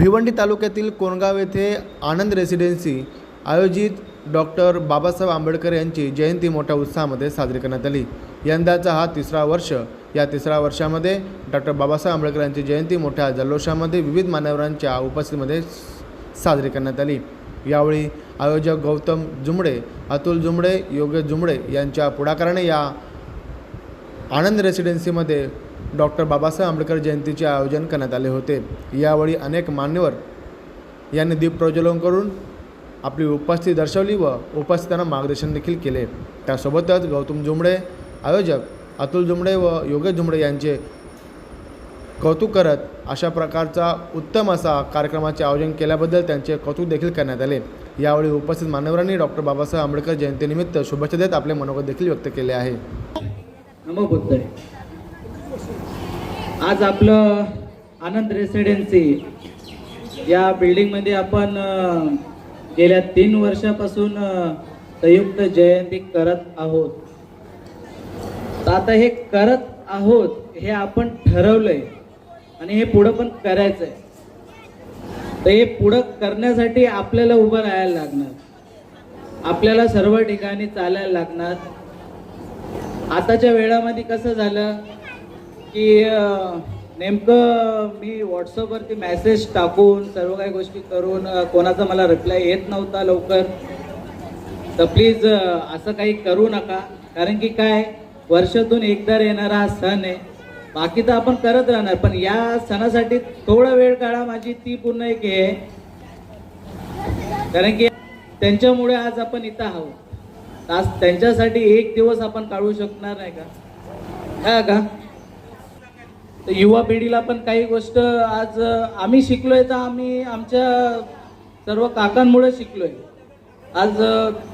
भिवंडी तालुक्यातील कोणगाव येथे आनंद रेसिडेन्सी आयोजित डॉक्टर बाबासाहेब आंबेडकर यांची जयंती मोठ्या उत्साहामध्ये साजरी करण्यात आली. यंदाचा हा तिसरा वर्ष. या तिसऱ्या वर्षामध्ये डॉक्टर बाबासाहेब आंबेडकर यांची जयंती मोठ्या जल्लोषामध्ये विविध मान्यवरांच्या उपस्थितीमध्ये साजरी करण्यात आली. यावेळी आयोजक गौतम जुमडे अतुल जुमडे योगेश जुमडे यांच्या पुढाकाराने या आनंद रेसिडेन्सीमध्ये डॉक्टर बाबासाहेब आंबेडकर जयंतीचे आयोजन करण्यात आले होते. यावेळी अनेक मान्यवर यांनी दीप प्रज्वलन करून आपली उपस्थिती दर्शवली व उपस्थितांना मार्गदर्शन देखील केले. त्यासोबतच गौतम जुमडे आयोजक अतुल जुमडे व योगेश जुमडे यांचे कौतुक करत अशा प्रकारचा उत्तम असा कार्यक्रमाचे आयोजन केल्याबद्दल त्यांचे कौतुक देखील करण्यात आले. यावेळी उपस्थित मान्यवरांनी डॉक्टर बाबासाहेब आंबेडकर जयंतीनिमित्त शुभेच्छा देत आपले मनोगत देखील व्यक्त केले आहे. आज आपलं आनंद रेसिडेन्सी. या बिल्डिंगमध्ये आपण गेल्या तीन वर्षापासून संयुक्त जयंती करत आहोत. तर आता हे करत आहोत हे आपण ठरवलंय आणि हे पुढं पण करायचंय. तर हे पुढं करण्यासाठी आपल्याला उभं राहायला लागणार. आपल्याला सर्व ठिकाणी चालायला लागणार. आताच्या वेळामध्ये कसं झालं? की नेमकं मी व्हॉट्सअपवरती मॅसेज टाकून सर्व काही गोष्टी करून कोणाचा मला रिप्लाय येत नव्हता लवकर. तर प्लीज असं काही करू नका. कारण की काय वर्षातून एकदा येणारा हा सण आहे. बाकी तर आपण करत राहणार पण या सणासाठी थोडा वेळ काढा. माझी ती पूर्ण एक हे आहे. कारण की त्यांच्यामुळे आज आपण इथं आहोत. आज त्यांच्यासाठी एक दिवस आपण काढू शकणार नाही का? काय का? युवा पिढीला पण काही गोष्ट आज आम्ही शिकलोय तर आम्ही आमच्या सर्व काकांमुळे शिकलोय. आज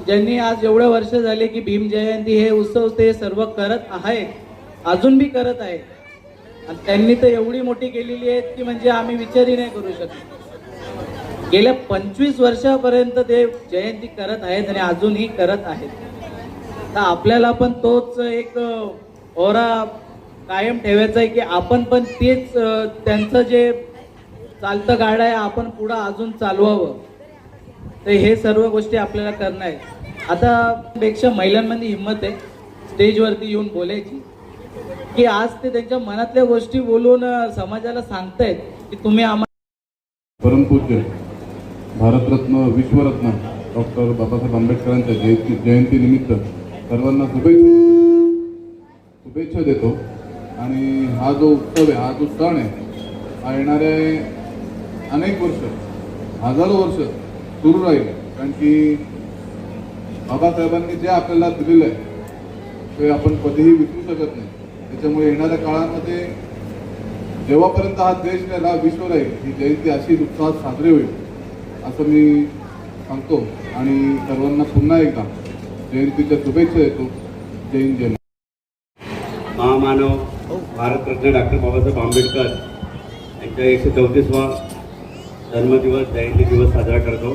ज्यांनी आज एवढ्या वर्ष झाले की भीम जयंती हे उत्सव ते सर्व करत आहेत अजून बी करत आहेत आणि त्यांनी तर एवढी मोठी केलेली आहेत की म्हणजे आम्ही विचारही नाही करू शकत. गेल्या पंचवीस वर्षापर्यंत ते जयंती करत आहेत आणि अजूनही करत आहेत. तर आपल्याला पण तोच एक ओरा कायम ठेवायचं आहे की आपण पण तेच त्यांचं जे चालतं गाडं आहे आपण पुढं अजून चालवावं. तर हे सर्व गोष्टी आपल्याला करणं आहे आता पेक्षा महिलांमध्ये हिंमत आहे. स्टेजवरती येऊन बोलायची. की आज ते त्यांच्या मनातल्या गोष्टी बोलून समाजाला सांगतायत की तुम्ही आम्हाला परमपूज्य भारतरत्न विश्वरत्न डॉक्टर बाबासाहेब आंबेडकरांच्या जयंती जयंतीनिमित्त सर्वांना शुभेच्छा शुभेच्छा देतो. आणि हा जो उत्सव आहे हा जो सण आहे हा येणारे अनेक वर्ष हजारो वर्ष सुरू राहील. कारण की बाबासाहेबांनी जे आपल्याला दिलेलं आहे ते आपण कधीही विसरू शकत नाही. त्याच्यामुळे येणाऱ्या काळामध्ये जेव्हापर्यंत हा देश राहील हा विश्व राहील ही जयंती अशी उत्साहात साजरी होईल असं मी सांगतो. आणि सर्वांना पुन्हा एकदा जयंतीच्या शुभेच्छा देतो. जैन जय महामानव. भारतरत्न डॉक्टर बाबासाहेब आंबेडकर यांच्या एकशे चौतीसवा जन्मदिवस जयंती दिवस साजरा करतो.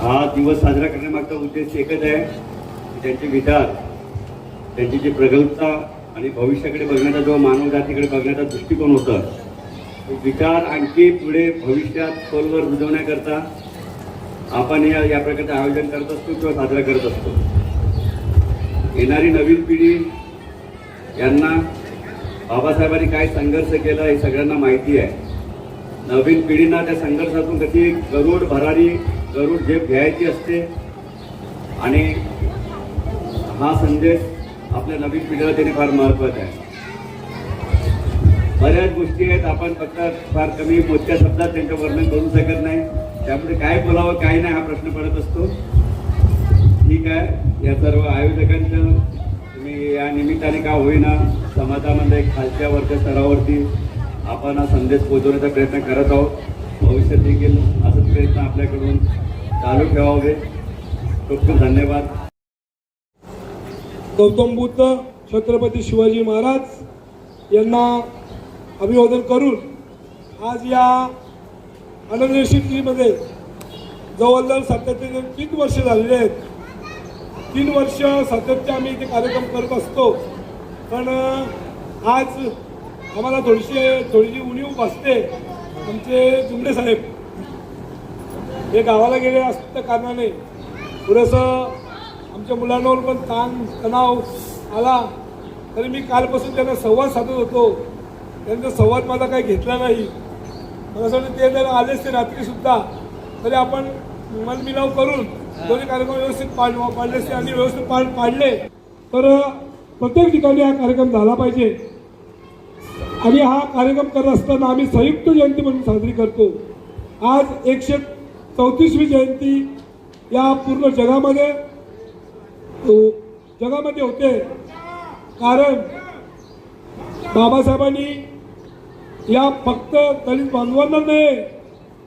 हा दिवस साजरा करण्यामागचा उद्देश एकच आहे की त्यांचे विचार त्यांची जी प्रगल्भता आणि भविष्याकडे बघण्याचा जो मानवजातीकडे बघण्याचा दृष्टिकोन होता तो विचार आणखी पुढे भविष्यात खोलवर रुजवण्याकरता आपण या या प्रकारचं आयोजन करत असतो किंवा साजरा करत असतो. येणारी नवीन पिढी यांना बाबासाहेबांनी काय संघर्ष केला हे सगळ्यांना माहिती आहे. नवीन पिढींना त्या संघर्षातून कशी गरुड भरारी गरुड झेप घ्यायची असते. आणि हा संदेश आपल्या नवीन पिढीला देणे फार महत्त्वाचा आहे. बऱ्याच गोष्टी आहेत आपण फक्त फार कमी मोजक्या शब्दात त्यांचं वर्णन करू शकत नाही. त्यामुळे काय बोलावं काय नाही हा प्रश्न पडत असतो. ठीक आहे. या सर्व आयोजकांचं तुम्ही या निमित्ताने का होईना समाजामध्ये एक खालच्या वरच्या स्तरावरती आपण हा संदेश पोहोचवण्याचा प्रयत्न करत आहोत. भविष्यात देखील असंच प्रयत्न आपल्याकडून चालू ठेवावे. खूप खूप धन्यवाद. गौतम बुद्ध छत्रपती शिवाजी महाराज यांना अभिवादन करून आज या आनंदमध्ये जवळजवळ सातत्याने तीन वर्ष झालेले आहेत? तीन वर्ष सातत्य आम्ही इथे कार्यक्रम करत असतो. पण आज आम्हाला थोडीशी थोडीशी उणीव भासते आमचे जुमडे साहेब हे गावाला गेले असल्या कारणाने थोडंसं आमच्या मुलांवर पण ताण तणाव आला. तरी मी कालपासून त्यांना संवाद साधत होतो. त्यांचा संवाद माझा काही घेतला नाही. मला असं वाटतं ते जर आलेच ते रात्रीसुद्धा तरी आपण मनमिलाव करून दोन्ही कार्यक्रम व्यवस्थित पाड पाडले असते आणि व्यवस्थित पाड पाडले. तर प्रत्येक ठिकाणी हा कार्यक्रम झाला पाहिजे. आणि हा कार्यक्रम करत असताना आम्ही संयुक्त जयंती म्हणून साजरी करतो. आज एकशे चौतीसवी जयंती या पूर्ण जगामध्ये जगामध्ये होते. कारण बाबासाहेबांनी या फक्त दलित बांधवांना नाही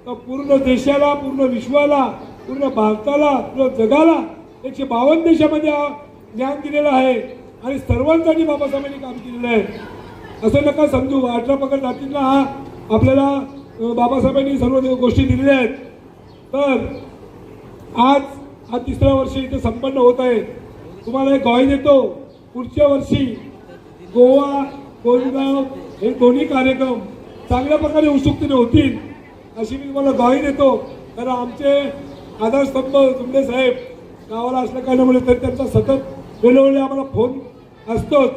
तर पूर्ण देशाला पूर्ण विश्वाला पूर्ण भारताला पूर्ण जगाला एकशे बावन्न देशामध्ये हा ज्ञान दिलेलं आहे आणि सर्वांसाठी बाबासाहेबांनी काम केलेलं आहे. असं नका समजू अठरा पकड जातींना हा आपल्याला बाबासाहेबांनी सर्व गोष्टी दिलेल्या आहेत. तर आज हा तिसरा वर्ष इथे संपन्न होत आहे. तुम्हाला एक ग्वाही देतो. पुढच्या वर्षी गोवा कोरेगाव हे दोन्ही कार्यक्रम चांगल्या प्रकारे उत्सुकतेने होतील अशी मी तुम्हाला गॉई देतो. कारण आमचे आधारस्तंभ जुमले साहेब गावाला असल्या कारणामुळे तरी त्यांचा सतत वेळोवेळी आम्हाला फोन असतोच.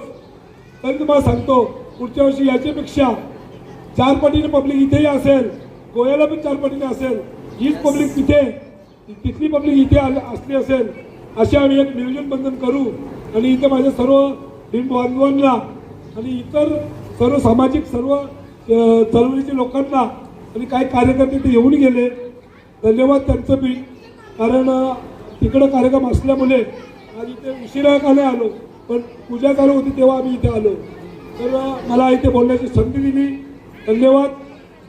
तरी तुम्हाला सांगतो पुढच्या वर्षी याच्यापेक्षा चार पटीने पब्लिक इथेही असेल गोव्याला पण चार पटीने असेल हीच पब्लिक तिथे तिथली पब्लिक इथे असली असेल असे आम्ही एक नियोजन बंधन करू. आणि इथे माझ्या सर्व बांधवांना आणि इतर सर्व सामाजिक सर्व चळवळीचे लोकांना आणि काही कार्यकर्ते ते येऊन गेले. धन्यवाद त्यांचं बी कारण तिकडं कार्यक्रम असल्यामुळे आज इथे उशिरा का आलो. पण पूजा चालू होती तेव्हा आम्ही इथे आलो. तर मला इथे बोलण्याची संधी दिली. धन्यवाद.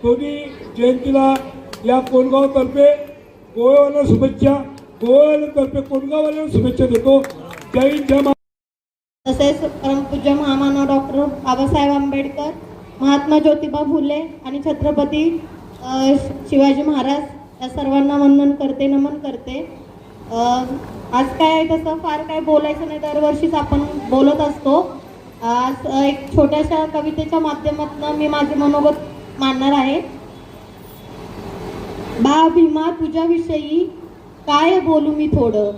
दोन्ही जयंतीला या कोणगावतर्फे गोव्याला शुभेच्छा. गोव्यावाल्यांतर्फे कोणगाववाल्यांना शुभेच्छा देतो. जय हिंद जय तसेच परमपूज्य महामानव डॉक्टर बाबासाहेब आंबेडकर महात्मा ज्योतिबा फुले आणि छत्रपती शिवाजी महाराज. त्या सर्वांना वंदन करते नमन करते. आज काय तसं? फार काय बोलायचं नाही. दरवर्षीच आपण बोलत असतो. आज एक छोट्याशा कवितेच्या माध्यमातून मी माझे मनोगत मांडणार आहे. बा भीमा तुझ्याविषयी काय बोलू मी थोडं?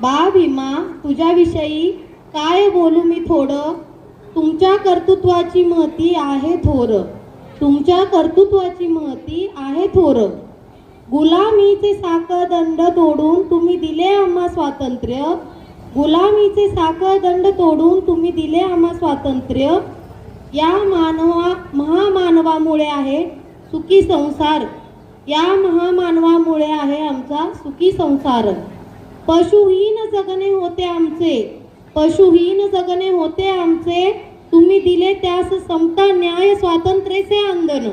बा भीमा तुझ्याविषयी काय बोलू मी थोडं? तुमच्या कर्तृत्वाची महती आहे थोर. तुमच्या कर्तृत्वाची महती आहे थोर. गुलामीचे साखळदंड तोडून तुम्ही दिले आम्हा स्वातंत्र्य. गुलामीचे साखळदंड तोडून तुम्ही दिले आम्हा स्वातंत्र्य. या मानवा महामानवामुळे आहे सुखी संसार. या महामानवामुळे आहे आमचा सुखी संसार. पशुहीन जगणे होते आमचे. पशुहीन जगणे होते आमचे. तुम्ही दिले त्यास समता न्याय स्वातंत्र्याचे आंदोलन.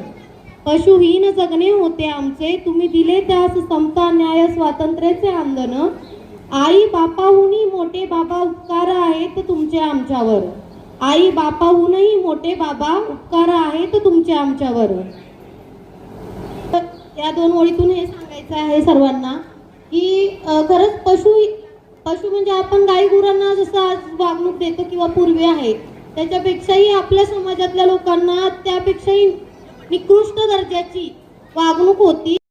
पशुहीन जगणे होते आमचे. तुम्ही दिले त्यास समता न्याय स्वातंत्र्याचे आंदन. आई बापाहूनही मोठे बाबा उपकार आहेत तुमचे आमच्यावर. आई बापाहूनही मोठे बाबा उपकार आहेत तुमचे आमच्यावर. तर या दोन ओळीतून हे सांगायचं आहे सर्वांना की खरंच पशु पशु म्हणजे आपण गाई गुरांना जसं आज वागणूक देतो किंवा पूर्वी आहे त्याच्यापेक्षाही आपल्या समाजातल्या लोकांना त्यापेक्षाही निकृष्ट दर्जाची वागणूक होती.